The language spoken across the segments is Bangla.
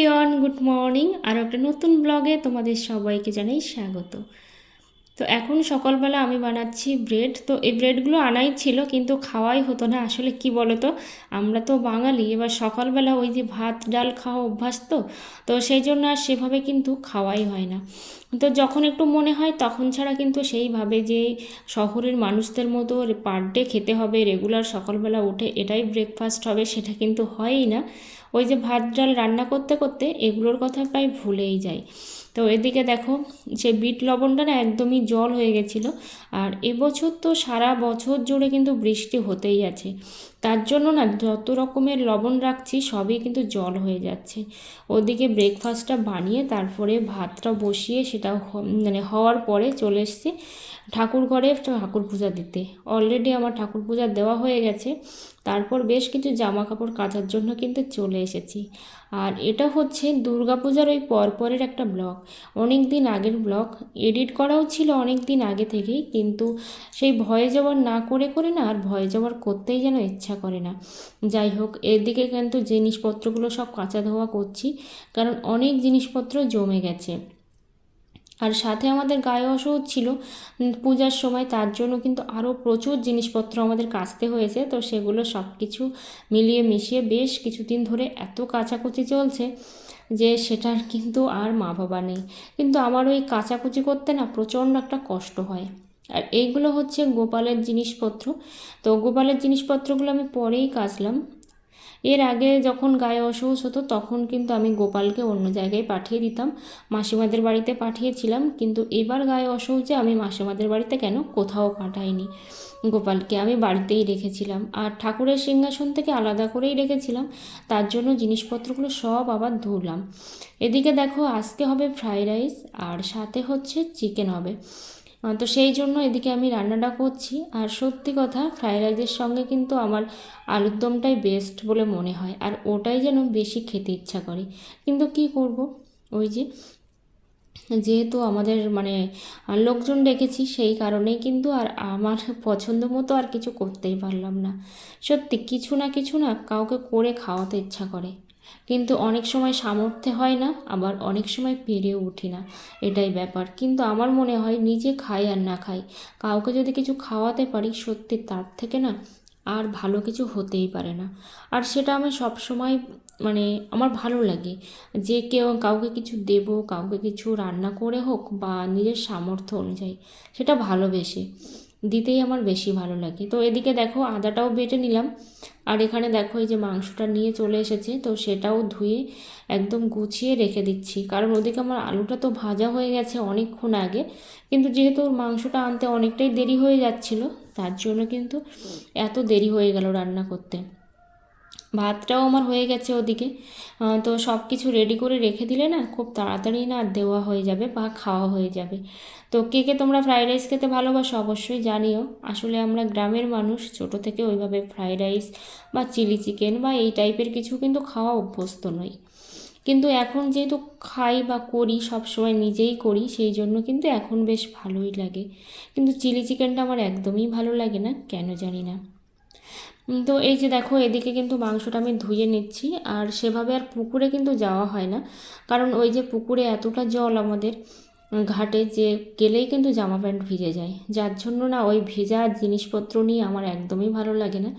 Everyone, good morning. আর একটা নতুন ব্লগে তোমাদের সবাইকে জানাই স্বাগত। তো এখন সকালবেলা আমি বানাচ্ছি ব্রেড। তো এই ব্রেডগুলো আনাই ছিল, কিন্তু খাওয়াই হতো না। আসলে কি বলো তো আমরা তো বাঙালি, এবার সকালবেলা ওই যে ভাত, ডাল খাওয়া অভ্যাস তো। তো সেই জন্য আর সেভাবে কিন্তু খাওয়াই হয় না। তো যখন একটু মনে হয়, তখন ছাড়া কিন্তু সেইভাবে যে শহরের মানুষদের মতো পার ডে খেতে হবে, রেগুলার সকালবেলা উঠে এটাই ব্রেকফাস্ট হবে, সেটা কিন্তু হয়ই না। ওই যে ভাত, ডাল রান্না করতে করতে এগুলোর কথা প্রায় ভুলেই যায় তো এদিকে দেখো, সে বিট লবণটা না একদমই জল হয়ে গেছিল। আর এবছর তো সারা বছর জুড়ে কিন্তু বৃষ্টি হতেই আছে। তার জন্য না যত রকমের লবণ রাখছি, সবই কিন্তু জল হয়ে যাচ্ছে। ওদিকে ব্রেকফাস্টটা বানিয়ে তারপরে ভাতটা বসিয়ে সেটা মানে হওয়ার পরে চলে এসেছি ঠাকুর ঘরে ঠাকুর পূজা দিতে। অলরেডি আমার ঠাকুর পূজা দেওয়া হয়ে গেছে। তারপর বেশ কিছু জামা কাপড় কাচার জন্য কিন্তু চলে এসেছি। আর এটা হচ্ছে দুর্গাপূজার ওই পরপরের একটা ব্লগ। অনেক দিন আগের ব্লগ। এডিট করাও ছিল অনেক দিন আগে থেকেই, কিন্তু সেই ভয়ে যাওয়ার না করে করে না আর ভয়ে যাওয়ার করতেই যেন ইচ্ছা করে না। যাই হোক, এদিকে কিন্তু জিনিসপত্রগুলো সব কাঁচা ধোয়া করছি, কারণ অনেক জিনিসপত্র জমে গেছে। আর সাথে আমাদের গায়ে অসুখ ছিল পূজার সময়, তার জন্য কিন্তু আরও প্রচুর জিনিসপত্র আমাদের কাচতে হয়েছে। তো সেগুলো সব কিছু মিলিয়ে মিশিয়ে বেশ কিছুদিন ধরে এত কাচাকুচি চলছে যে সেটার কিন্তু আর মা বাবা নেই। কিন্তু আমার ওই কাচাকুচি করতে না প্রচণ্ড একটা কষ্ট হয়। আর এইগুলো হচ্ছে গোপালের জিনিসপত্র। তো গোপালের জিনিসপত্রগুলো আমি পরেই কাচলাম। এর আগে যখন গায়ে অসহস হতো, তখন কিন্তু আমি গোপালকে অন্য জায়গায় পাঠিয়ে দিতাম। মাসিমাদের বাড়িতে পাঠিয়েছিলাম, কিন্তু এবার গায়ে অসহজে আমি মাসিমাদের বাড়িতে কেন কোথাও পাঠাইনি। গোপালকে আমি বাড়িতেই রেখেছিলাম। আর ঠাকুরের সিংহাসন থেকে আলাদা করেই রেখেছিলাম। তার জন্য জিনিসপত্রগুলো সব আবার ধুলাম এদিকে দেখো, আজকে হবে ফ্রাইড রাইস, আর সাথে হচ্ছে চিকেন হবে। তো সেই জন্য এদিকে আমি রান্নাটা করছি। আর সত্যি কথা ফ্রাইড রাইসের সঙ্গে কিন্তু আমার আলুর দমটাই বেস্ট বলে মনে হয়। আর ওটাই যেন বেশি খেতে ইচ্ছা করে। কিন্তু কি করব? ওই যে, যেহেতু আমাদের মানে লোকজন ডেকেছি, সেই কারণেই কিন্তু আর আমার পছন্দ মতো আর কিছু করতেই পারলাম না। সত্যি, কিছু না কিছু না কাউকে করে খাওয়াতে ইচ্ছা করে। কিন্তু অনেক সময় সামর্থ্যে হয় না, আবার অনেক সময় পেরেও উঠি না। এটাই ব্যাপার। কিন্তু আমার মনে হয় নিজে খাই আর না খাই। কাউকে যদি কিছু খাওয়াতে পারি, সত্যি তার থেকে না আর ভালো কিছু হতেই পারে না। আর সেটা আমি সব সময় মানে আমার ভালো লাগে। যে কেউ কাউকে কিছু দেব, কাউকে কিছু রান্না করে হোক বা নিজের সামর্থ্য অনুযায়ী, সেটা ভালোবেসে। দিতেই আমার বেশি ভালো লাগে। তো এদিকে দেখো আদাটাও বেটে নিলাম। আর এখানে দেখো এই যে মাংসটা নিয়ে চলে এসেছে, তো সেটাও ধুয়ে একদম গুছিয়ে রেখে দিচ্ছি। কারণ ওদিকে আমার আলুটা তো ভাজা হয়ে গেছে অনেকক্ষণ আগে। কিন্তু যেহেতু মাংসটা আনতে অনেকটাই দেরি হয়ে যাচ্ছিল, তার জন্য কিন্তু এত দেরি হয়ে গেল রান্না করতে। ভাতটাও আমার হয়ে গেছে ওদিকে। তো সব কিছু রেডি করে রেখে দিলে না খুব তাড়াতাড়ি না দেওয়া হয়ে যাবে বা খাওয়া হয়ে যাবে। তো কে কে তোমরা ফ্রাইড রাইস খেতে ভালোবাসো অবশ্যই জানিও। আসলে আমরা গ্রামের মানুষ, ছোট থেকে ওইভাবে ফ্রাইড রাইস বা চিলি চিকেন বা এই টাইপের কিছু কিন্তু খাওয়া অভ্যস্ত নই। কিন্তু এখন যেহেতু খাই বা করি সব সময় নিজেই করি, সেই জন্য কিন্তু এখন বেশ ভালোই লাগে। কিন্তু চিলি চিকেনটা আমার একদমই ভালো লাগে না, কেন জানি না। তো এই যে দেখো, এদিকে কিন্তু মাংসটা আমি ধুয়ে নিচ্ছি, আর সেভাবে আর পুকুরে কিন্তু যাওয়া হয় না। কারণ ওই যে পুকুরে এতটা জল আমাদের ঘাটে যে গেলেই কিন্তু জামা প্যান্ট ভিজে যায়। যার জন্য না ওই ভেজা জিনিসপত্র নিয়ে আমার একদমই ভালো লাগে না,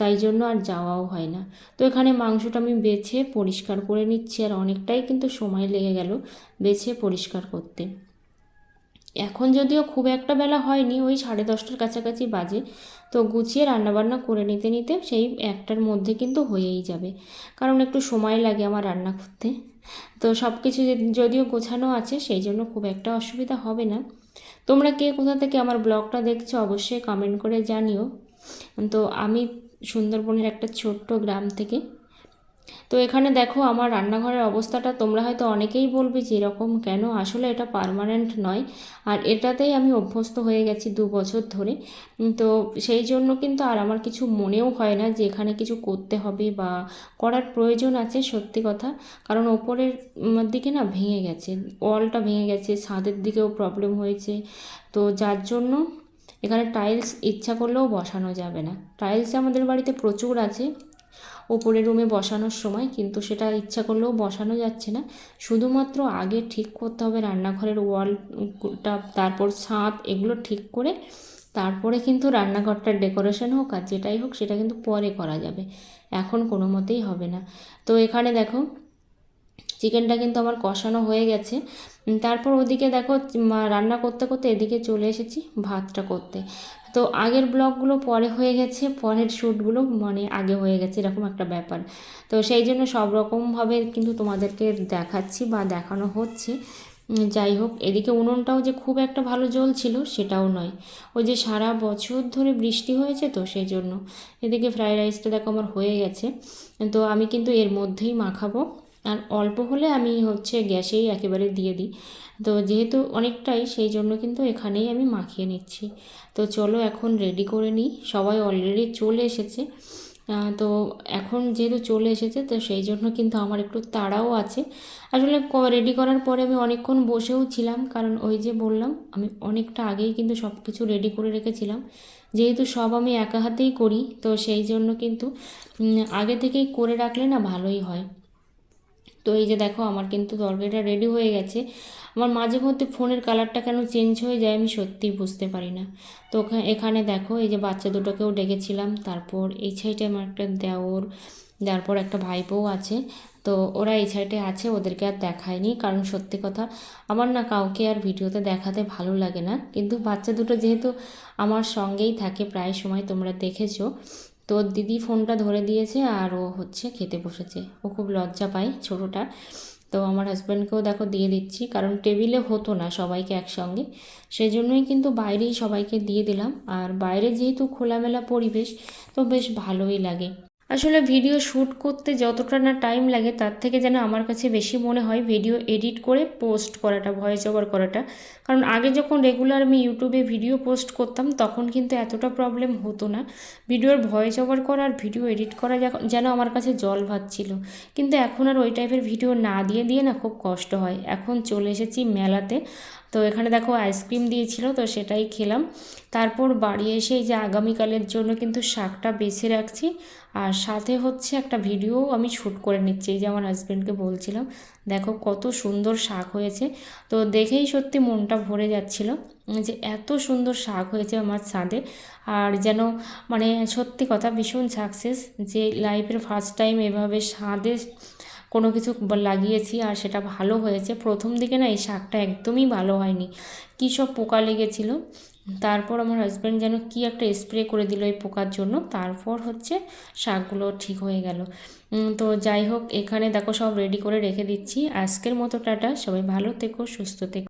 তাই জন্য আর যাওয়াও হয় না। তো এখানে মাংসটা আমি বেছে পরিষ্কার করে নিচ্ছি, আর অনেকটাই কিন্তু সময় লেগে গেল বেছে পরিষ্কার করতে। এখন যদিও খুব একটা বেলা হয়নি, ওই সাড়ে দশটার কাছাকাছি বাজে। তো গুছিয়ে রান্নাবান্না করে নিতে নিতে সেই একটার মধ্যে কিন্তু হয়েই যাবে। কারণ একটু সময় লাগে আমার রান্না করতে। তো সব কিছু যদিও গোছানো আছে, সেই জন্য খুব একটা অসুবিধা হবে না। তোমরা কে কোথা থেকে আমার ব্লগটা দেখছ অবশ্যই কমেন্ট করে জানিও। তো আমি সুন্দরবনের একটা ছোট্ট গ্রাম থেকে তো এখানে দেখো আমার রান্নাঘরের অবস্থাটা, তোমরা হয়তো অনেকেই বলবে যে এরকম কেন? আসলে এটা পারমানেন্ট নয়। আর এটাতেই আমি অভ্যস্ত হয়ে গেছি দু বছর ধরে। তো সেই জন্য কিন্তু আর আমার কিছু মনেও হয় না যে এখানে কিছু করতে হবে বা করার প্রয়োজন আছে সত্যি কথা। কারণ ওপরের দিকে না ভেঙে গেছে, ওয়ালটা ভেঙে গেছে, ছাদের দিকেও প্রবলেম হয়েছে। তো যার জন্য এখানে টাইলস ইচ্ছা করলেও বসানো যাবে না। টাইলস আমাদের বাড়িতে প্রচুর আছে। ওপরে রুমে বসানোর সময়, কিন্তু সেটা ইচ্ছা করলেও বসানো যাচ্ছে না। শুধুমাত্র আগে ঠিক করতে হবে রান্নাঘরের ওয়ালটা তারপর ছাদ, এগুলো ঠিক করে তারপরে কিন্তু রান্নাঘরটার ডেকোরেশন হোক আর যেটাই হোক, সেটা কিন্তু পরে করা যাবে। এখন কোনো মতেই হবে না। তো এখানে দেখো চিকেনটা কিন্তু আমার কষানো হয়ে গেছে। তারপর ওদিকে দেখো রান্না করতে করতে এদিকে চলে এসেছি ভাতটা করতে। তো আগের ব্লগগুলো পরে হয়ে গেছে, পরের শ্যুটগুলো মানে আগে হয়ে গেছে, এরকম একটা ব্যাপার। তো সেই জন্য সব রকমভাবে কিন্তু তোমাদেরকে দেখাচ্ছি বা দেখানো হচ্ছে। যাই হোক, এদিকে উনুনটাও যে খুব একটা ভালো জ্বলছিল সেটাও নয়। ওই যে সারা বছর ধরে বৃষ্টি হয়েছে তো সেই জন্য। এদিকে ফ্রাইড রাইসটা দেখো আমার হয়ে গেছে। তো আমি কিন্তু এর মধ্যেই মাখাবো। আর অল্প হলে আমি হচ্ছে গ্যাসেই একেবারে দিয়ে দিই। তো যেহেতু অনেকটাই, সেই জন্য কিন্তু এখানেই আমি মাখিয়ে নিচ্ছি। তো চলো এখন রেডি করে নিই। সবাই অলরেডি চলে এসেছে। তো এখন যেহেতু চলে এসেছে, তো সেই জন্য কিন্তু আমার একটু তাড়াও আছে। আসলে রেডি করার পরে আমি অনেকক্ষণ বসেও ছিলাম, কারণ ওই যে বললাম, আমি অনেকটা আগেই কিন্তু সব কিছু রেডি করে রেখেছিলাম। যেহেতু সব আমি একা হাতেই করি, তো সেই জন্য কিন্তু আগে থেকেই করে রাখলে না ভালোই হয়। তো এই যে দেখো, আমার কিন্তু তরকারিটা রেডি হয়ে গেছে। আমার মাঝে মধ্যে ফোনের কালারটা কেন চেঞ্জ হয়ে যায় আমি সত্যিই বুঝতে পারি না। তো এখানে দেখো, এই যে বাচ্চা দুটোকেও ডেকেছিলাম, তারপর এই সাইডে আমার একটা দেওর, তারপর একটা ভাইপোও আছে। তো ওরা এই সাইডে আছে, ওদেরকে আর দেখায়নি, কারণ সত্যি কথা, আমার না কাউকে আর ভিডিওতে দেখাতে ভালো লাগে না। কিন্তু বাচ্চা দুটো যেহেতু আমার সঙ্গেই থাকে, প্রায় সময় তোমরা দেখেছ তো দিদি ফোনটা ধরে দিয়েছে আর ও হচ্ছে খেতে বসেছে। ও খুব লজ্জা পায় ছোটোটা। তো আমার হাজব্যান্ডকেও দেখো দিয়ে দিচ্ছি, কারণ টেবিলে হতো না সবাইকে একসঙ্গে। সেই জন্যই কিন্তু বাইরেই সবাইকে দিয়ে দিলাম। আর বাইরে যেহেতু খোলামেলা পরিবেশ, তো বেশ ভালোই লাগে। আসলে ভিডিও শ্যুট করতে যতটা না টাইম লাগে, তার থেকে যেন আমার কাছে বেশি মনে হয় ভিডিও এডিট করে পোস্ট করাটা ভয়েস ওভার করাটা। কারণ আগে যখন রেগুলার আমি ইউটিউবে ভিডিও পোস্ট করতাম, তখন কিন্তু এতটা প্রবলেম হতো না। ভিডিওর ভয়েস ওভার করা আর ভিডিও এডিট করা যেন আমার কাছে জল ভাত ছিল কিন্তু এখন আর ওই টাইপের ভিডিও না দিয়ে দিয়ে না খুব কষ্ট হয়। এখন চলে এসেছি মেলাতে। তো এখানে দেখো আইসক্রিম দিয়েছিল, তো সেটাই খেলাম। তারপর বাড়ি এসে যে আগামীকালের জন্য কিন্তু শাকটা বেছে রাখছি। আর সাথে হচ্ছে একটা ভিডিও আমি শ্যুট করে নিচ্ছি, এই যে আমার হাজব্যান্ডকে বলছিলাম। দেখো কত সুন্দর শাক হয়েছে। তো দেখেই সত্যি মনটা ভরে যাচ্ছিল যে এত সুন্দর শাক হয়েছে আমার ছাদে। আর যেন মানে সত্যি কথা ভীষণ সাকসেস যে লাইফের ফার্স্ট টাইম এভাবে ছাদে কোনো কিছু লাগিয়েছি আর সেটা ভালো হয়েছে। প্রথম দিকে না এই শাকটা একদমই ভালো হয়নি। কী সব পোকা লেগেছিল? তারপর আমার হাজব্যান্ড যেন কি একটা স্প্রে করে দিল এই পোকার জন্য। তারপর হচ্ছে শাকগুলো ঠিক হয়ে গেল। তো যাই হোক, এখানে দেখো সব রেডি করে রেখে দিচ্ছি। আজকের মতো টাটা। সবাই ভালো থেকো, সুস্থ থেকো।